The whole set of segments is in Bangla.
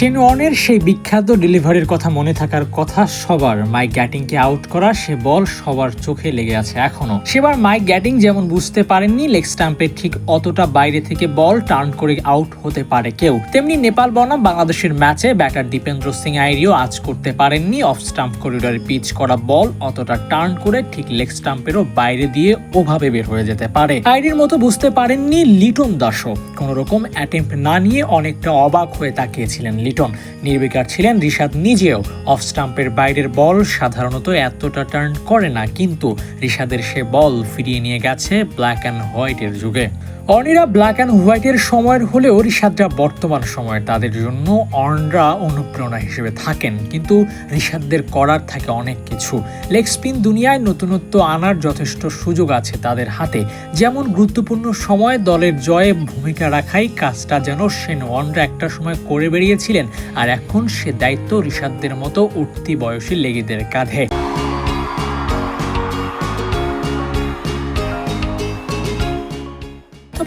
শেন ওয়ার্নের সেই বিখ্যাত ডেলিভারির কথা মনে থাকার কথা, সবার মাইক গ্যাটিংকে আউট করা, সে বল সবার চোখে লেগে আছে এখনও। সেবার মাইক গ্যাটিং যেমন বুঝতে পারেননি, লেগ স্টাম্পের ঠিক অতটা বাইরে থেকে বল টার্ন করে আউট হতে পারে কেউ। তেমনি নেপাল বনাম বাংলাদেশের ম্যাচে ব্যাটার দীপেন্দ্র সিং আইরিও আজ করতে পারেননি, অফ স্টাম্প করিডোরে পিচ করা বল অতটা টার্ন করে ঠিক লেগ স্টাম্পেরও বাইরে দিয়ে ওভাবে বের হয়ে যেতে পারে। আইরির মতো বুঝতে পারেননি লিটন দাসও। কোনো রকম অ্যাটেম্প না নিয়ে অনেকটা অবাক হয়ে তাকিয়েছিলেন লিটন। নির্বিকার ছিলেন রিশাদ নিজেও। অফ স্টাম্পের বাইরের বল সাধারণত এতটা টার্ন করে না, কিন্তু রিশাদের সে বল ফিরিয়ে নিয়ে গেছে ব্ল্যাক অ্যান্ড হোয়াইটের যুগে। অর্নিরা ব্ল্যাক অ্যান্ড হোয়াইটের সময়ের হলেও রিশাদরা বর্তমান সময়ে তাদের জন্য অর্নরা অনুপ্রেরণা হিসেবে থাকেন। কিন্তু রিশাদদের করার থাকে অনেক কিছু। লেগ স্পিন দুনিয়ায় নতুনত্ব আনার যথেষ্ট সুযোগ আছে তাদের হাতে। যেমন গুরুত্বপূর্ণ সময়ে দলের জয়ে ভূমিকা রাখাই কাজটা যেন সেন। ওয়ানরা একটা সময় করে বেরিয়েছিলেন আর এখন সে দায়িত্ব রিশাদদের মতো উঠতি বয়সী লেগিদের কাঁধে।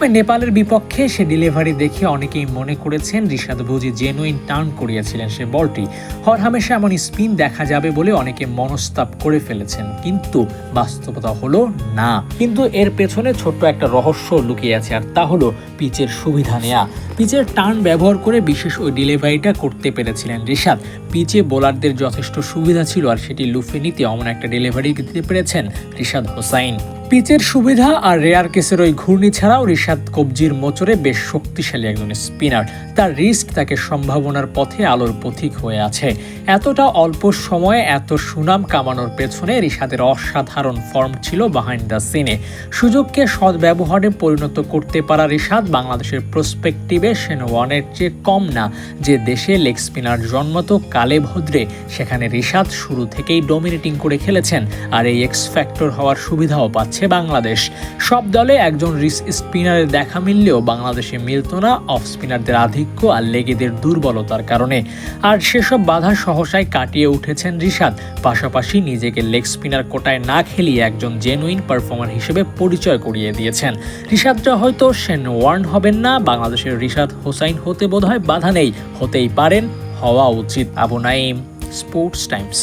তবে নেপালের বিপক্ষে সে ডেলিভারি দেখে অনেকেই মনে করেছেন রিশাদ বুঝি জেনুইন টার্ন করিয়েছিলেন সে বলটি। হরহামেশা এমন স্পিন দেখা যাবে বলে অনেকে মনস্তাপ করে ফেলেছেন। কিন্তু বাস্তবতা হলো না। কিন্তু এর পেছনে ছোট্ট একটা রহস্য লুকিয়ে আছে, আর তা হলো পিচের সুবিধা নেয়া। পিচের টার্ন ব্যবহার করে বিশেষ ওই ডেলিভারিটা করতে পেরেছিলেন রিশাদ। পিচে বোলারদের যথেষ্ট সুবিধা ছিল, আর সেটি লুফে নিতে অমন একটা ডেলিভারি দিতে পেরেছেন রিশাদ হোসাইন। পিচের সুবিধা আর রেয়ার কেসের ওই ঘূর্ণি ছাড়াও রিশাদ কবজির মোচরে বেশ শক্তিশালী একজন স্পিনার। তার রিস্ক তাকে সম্ভাবনার পথে আলোর পথিক হয়ে আছে। এতটা অল্প সময়ে এত সুনাম কামানোর পেছনে রিশাদের অসাধারণ ফর্ম ছিল বাহাইন্ড দ্য সিনে সুযোগকে সদ্ব্যবহারে পরিণত করতে পারা রিশাদ বাংলাদেশের প্রসপেক্টিভে সেন ওয়ানের চেয়ে কম না, যে দেশে লেগ স্পিনার জন্মত কালে ভদ্রে সেখানে রিশাদ শুরু থেকেই ডমিনেটিং করে খেলেছেন, আর এই এক্স ফ্যাক্টর হওয়ার সুবিধাও পাচ্ছে বাংলাদেশ। সব দলে একজন রিস স্পিনারের দেখা মিললেও বাংলাদেশে মিলত না অফ স্পিনারদের আধিক্য আর লেগেদের দুর্বলতার কারণে। আর সেসব বাধা সহসায় কাটিয়ে উঠেছেন রিশাদ। পাশাপাশি নিজেকে লেগ স্পিনার কোটায় না খেলিয়ে একজন জেনুইন পারফর্মার হিসেবে পরিচয় করিয়ে দিয়েছেন। রিশাদরা হয়তো সেন ওয়ার্ন হবেন না, বাংলাদেশের রিশাদ হোসাইন হতে বোধহয় বাধা নেই। হতেই পারেন, হওয়া উচিত। Abu Naim sports times.